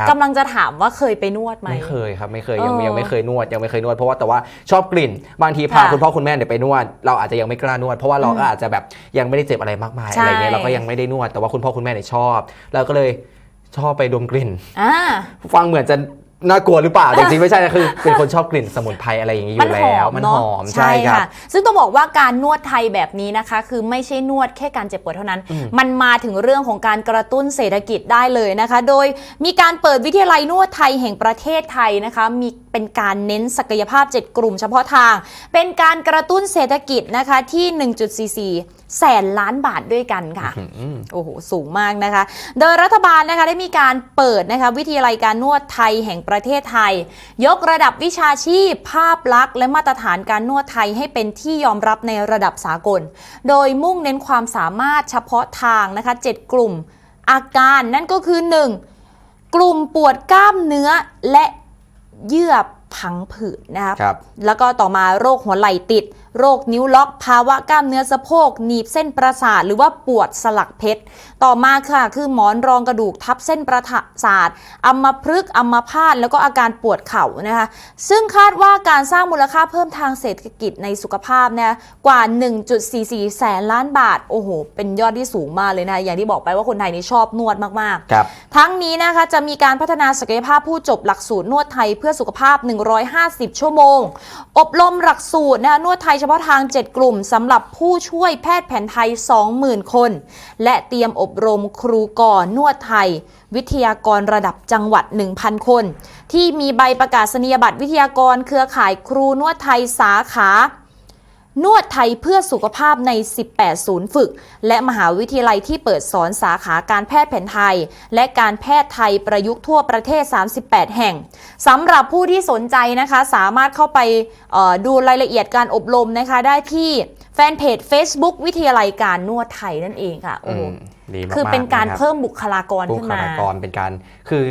ครับ กำลังจะถามว่าเคยไปนวดไหม ไม่เคยครับไม่เคยยังเออยังไม่เคยนวดยังไม่เคยนวดเพราะว่าแต่ว่าชอบกลิ่น บางทีพาค่ะคุณพ่อคุณแม่เนี่ยไปนวด เราอาจจะยังไม่กล้านวด เพราะว่าเราก็อาจจะแบบยังไม่ได้เจ็บอะไรมากมายใช่ อะไรเงี้ยเราก็ยังไม่ได้นวดแต่ว่าคุณพ่อคุณแม่เนี่ยชอบเราก็เลยชอบไปดมกลิ่น อ่า ฟังเหมือนจะ น่ากลัวหรือเปล่าแต่จริงๆไม่ใช่นะคือ เป็นคนชอบกลิ่นสมุนไพรอะไรอย่างนี้อมันยู่หอแล้วมมันเนาะหอมใช่ครับซึ่งต้องบอกว่าการนวดไทยแบบนี้นะคะ คือไม่ใช่นวดแค่การเจ็บปวดเท่านั้นอืมมันมาถึงเรื่องของการกระตุ้นเศรษฐกิจได้เลยนะคะ โดยมีการเปิดวิทยาลัยนวดไทยแห่งประเทศไทยนะคะมีเป็นการเน้นศักยภาพ 7 กลุ่มเฉพาะทาง เป็นการกระตุ้นเศรษฐกิจนะคะที่ 1.44แสนล้านบาทด้วยกันค่ะอืมโอ้โห สูงมากนะคะ โดยรัฐบาลนะคะได้มีการเปิดนะคะวิทยาลัยการนวดไทยแห่งประเทศไทย ยกระดับวิชาชีพ ภาพลักษณ์และมาตรฐานการนวดไทยให้เป็นที่ยอมรับในระดับสากล โดยมุ่งเน้นความสามารถเฉพาะทางนะคะ 7 กลุ่ม อาการนั่นก็คือ 1. กลุ่มปวดกล้ามเนื้อและเยื่อพังผืดนะคะครับแล้วก็ต่อมาโรคหัวไหล่ติดโรคนิ้วล็อก ภาวะกล้ามเนื้อสะโพก หนีบเส้นประสาท หรือว่าปวดสลักเพชร ต่อมาค่ะ คือหมอนรองกระดูกทับเส้นประสาทอัมพฤกษ์อัมพาตแล้วก็อาการปวดเข่านะคะ ซึ่งคาดว่าการสร้างมูลค่าเพิ่มทางเศรษฐกิจในสุขภาพเนี่ยกว่า 1.44 แสนล้านบาท โอ้โห เป็นยอดที่สูงมากเลยนะ อย่างที่บอกไปว่าคนไทยนี่ชอบนวดมากๆครับทั้งนี้นะคะจะมีการพัฒนาศักยภาพผู้จบหลักสูตรนวดไทยเพื่อสุขภาพ 150 ชั่วโมง อบรมหลักสูตรนะคะนวดไทยเฉพาะทาง 7 กลุ่มสำหรับผู้ช่วยแพทย์แผนไทย 20,000 คน และเตรียมอบรมครูก่อนนวดไทย วิทยากรระดับจังหวัด 1,000 คน ที่มีใบประกาศนียบัตรวิทยากรเครือข่ายครูนวดไทยสาขา นวดไทยเพื่อสุขภาพใน 18 ศูนย์ฝึก และมหาวิทยาลัยที่เปิดสอนสาขาการแพทย์แผนไทย และการแพทย์ไทยประยุกต์ทั่วประเทศ 38 แห่งสำหรับผู้ที่สนใจนะคะสามารถเข้าไปเอ่อดูรายละเอียดการอบรมนะคะได้ที่แฟนเพจ Facebook วิทยาลัยการนวดไทยนั่นเองค่ะโอ้อืโหมดีมากๆคือเป็นการะคบเพิ่มบุคลากรบุขึ้นคมาลากรเป็นการคือ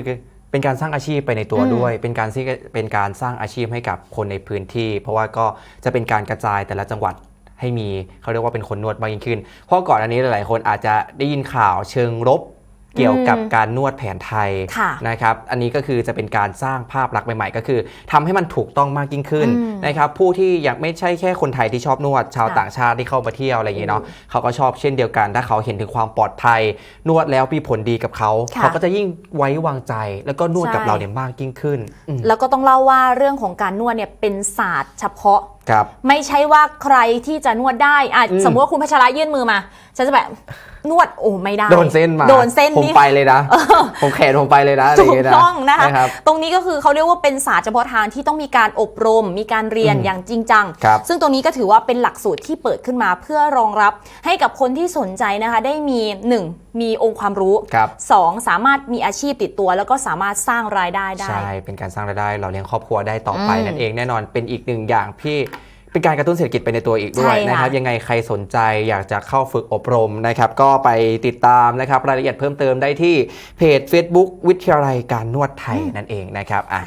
เป็นการสร้างอาชีพไปในตัวอืมด้วย เป็นการที่เป็นการสร้างอาชีพให้กับคนในพื้นที่ เพราะว่าก็จะเป็นการกระจายแต่ละจังหวัดให้มีเขาเรียกว่าเป็นคนนวดมากยิ่งขึ้น เพราะก่อนอันนี้หลาย ๆ คนอาจจะได้ยินข่าวเชิงรบ เกี่ยวกับอืมการนวดแผนไทยค่ะนะครับ อันนี้ก็คือจะเป็นการสร้างภาพลักษณ์ใหม่ๆ ก็คือทำให้มันถูกต้องมากยิ่งขึ้นอืมนะครับผู้ที่ยังไม่ใช่แค่คนไทยที่ชอบนวดชาวค่ะต่างชาติที่เข้ามาเที่ยวอะไรอย่างเงี้ยเนาะเขาก็ชอบเช่นเดียวกัน ถ้าเขาเห็นถึงความปลอดภัย นวดแล้วมีผลดีกับเขาค่ะเขาก็จะยิ่งไว้วางใจ แล้วก็นวดกับใช่เราเนี่ยมากยิ่งขึ้นอืมแล้วก็ต้องเล่าว่าเรื่องของการนวดเนี่ยเป็นศาสตร์เฉพาะ ครับ ไม่ใช่ว่าใครที่จะนวดได้อะอืม สมมติว่าคุณพัชระยื่นมือมาฉันจะแบบนวดโอ้ไม่ได้โดนเส้นมาโดนเส้นผมนี่ ไปเลยนะ ผมแขนผมไปเลยนะอะไรอถูย่างกเงี้ยนะต้องนะคะนะครับ ตรงนี้ก็คือเขาเรียกว่าเป็นศาสตร์เฉพาะทางที่ต้องมีการอบรม มีการเรียนอืมอย่างจริงจัง ครับซึ่งตรงนี้ก็ถือว่าเป็นหลักสูตรที่เปิดขึ้นมาเพื่อรองรับให้กับคนที่สนใจนะคะ ได้มี 1. มีองค์ความรู้ครับ 2. สามารถมีอาชีพติดตัว แล้วก็สามารถสร้างรายได้ได้ ใช่ เป็นการสร้างรายได้เราเลี้ยงครอบครัวได้ต่อไปอืมนั่นเองแน่นอนเป็นอีกหนึ่งอย่างที่เป็นการกระตุ้นเศรษฐกิจไปในตัวอีกด้วยใช่ค่ะนะครับยังไงใครสนใจอยากจะเข้าฝึกอบรมนะครับก็ไปติดตามนะครับรายละเอียดเพิ่มเติมได้ที่เพจ Facebook วิทยาลัยการนวดไทยนั่นเองนะครับอะ